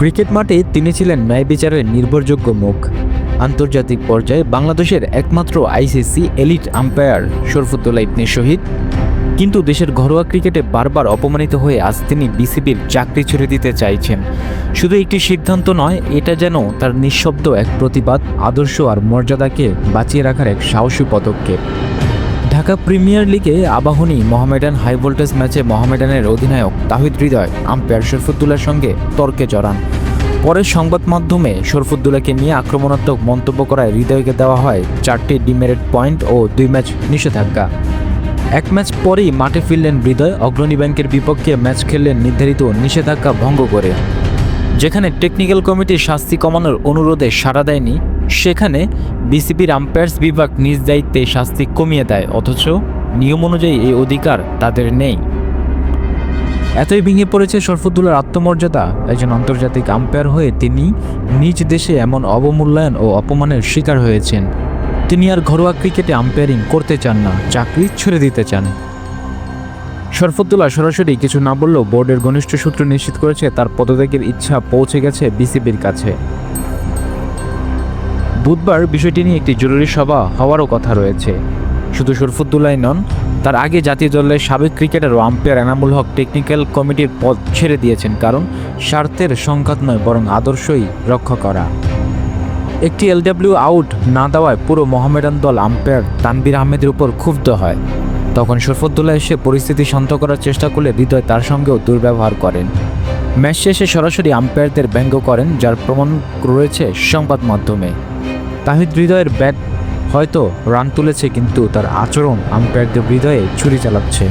Cricket মাঠে তিনি ছিলেন ন্যায় বিচারের নির্ভরযোগ্য মুখ। আন্তর্জাতিক পর্যায়ে বাংলাদেশের একমাত্র ICC elite umpire Sharfuddoula Ibne Shahid. কিন্তু দেশের ঘরোয়া ক্রিকেটে বারবার অপমানিত হয়ে আজ তিনি বিসিবির চাকরি ছেড়ে দিতে চাইছেন। শুধু একটি সিদ্ধান্ত নয়, এটা যেন তার নিঃশব্দ এক প্রতিবাদ, আদর্শ আর মর্যাদাকে বাঁচিয়ে রাখার এক সাহসী পদক্ষেপ। ঢাকা প্রিমিয়ার লিগে আবাহনী মোহামেডান হাই ভোল্টেজ ম্যাচে মোহামেডানের অধিনায়ক তাহিদ হৃদয় আম্পায়ার শরফুদ্দুল্লার সঙ্গে তর্কে জড়ান। পরে সংবাদ মাধ্যমে শরফুদ্দুল্লাকে নিয়ে আক্রমণাত্মক মন্তব্য করায় হৃদয়কে দেওয়া হয় চারটি ডিমেরিট পয়েন্ট ও দুই ম্যাচ নিষেধাজ্ঞা। এক ম্যাচ পরেই মাঠে ফিরলেন হৃদয়, অগ্রণী ব্যাংকের বিপক্ষে ম্যাচ খেললেন নির্ধারিত নিষেধাজ্ঞা ভঙ্গ করে। যেখানে টেকনিক্যাল কমিটি শাস্তি কমানোর অনুরোধে সাড়া দেয়নি সেখানে বিসিবির আম্পায়ার্স বিভাগ নিজ দায়িত্বে শাস্তি কমিয়ে দেয়, অথচ নিয়ম অনুযায়ী এই অধিকার তাদের নেই। এতই ভেঙে পড়েছে শরফুদ্দুল্লার আত্মমর্যাদা, একজন আন্তর্জাতিক আম্পায়ার হয়ে তিনি নিজ দেশে এমন অবমূল্যায়ন ও অপমানের শিকার হয়েছেন। তিনি আর ঘরোয়া ক্রিকেটে আম্পায়ারিং করতে চান না, চাকরি ছেড়ে দিতে চান। শরফুদ্দুল্লাহ সরাসরি কিছু না বললেও বোর্ডের ঘনিষ্ঠ সূত্র নিশ্চিত করেছে, তার পদত্যাগের ইচ্ছা পৌঁছে গেছে বিসিবির কাছে। বুধবার বিষয়টি নিয়ে একটি জরুরি সভা হওয়ারও কথা রয়েছে। শুধু শরফুদ্দুল্লাহ নন, তার আগে জাতীয় দলের সাবেক ক্রিকেটার ও আম্পায়ার এনামুল হক টেকনিক্যাল কমিটির পদ ছেড়ে দিয়েছেন কারণ স্বার্থের সংঘাত নয়, বরং আদর্শই রক্ষা করা। একটি এলডব্লিউ আউট না দেওয়ায় পুরো মোহামেডান দল আম্পায়ার তানবির আহমেদের উপর ক্ষুব্ধ হয়। তখন শরফুদ্দুল্লাহ এসে পরিস্থিতি শান্ত করার চেষ্টা করলে হৃদয় তার সঙ্গেও দুর্ব্যবহার করেন। ম্যাচ শেষে সরাসরি আম্পায়ারদের ব্যঙ্গ করেন, যার প্রমাণ রয়েছে সংবাদ মাধ্যমে। তাহিদ হৃদয়ের ব্যাট হয়তো রান তুলেছে কিন্তু তার আচরণ আম্পায়ারদের হৃদয়ে ছুরি চালাচ্ছে।